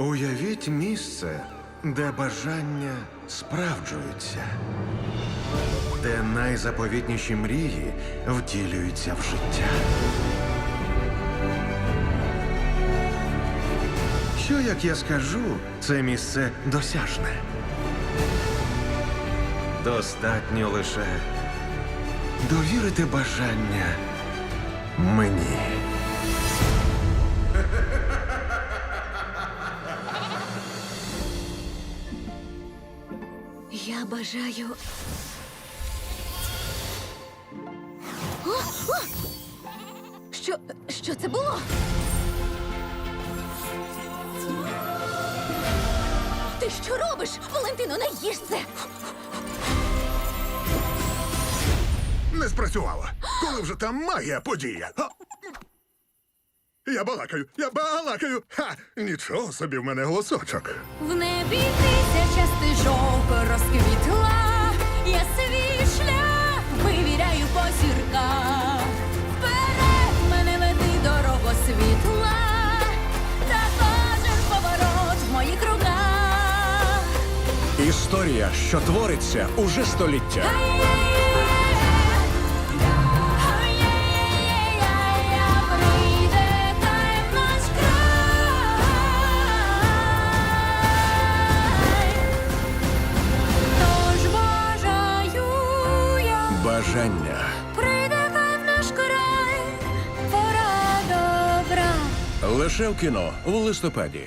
Уявіть місце, де бажання справджуються, де найзаповітніші мрії втілюються в життя. Що, як я скажу, це місце досяжне. Достатньо лише довірити бажання мені. Я бажаю. О, о! Що, що це було? Ти що робиш? Валентино, не їж це! Не спрацювало. Коли вже там магія подія. Я балакаю, я балакаю. Ха! Нічого собі в мене голосочок. В небі Історія, що твориться уже століття. Бажання прийде в наш край, пора добра. лише в кіно в листопаді.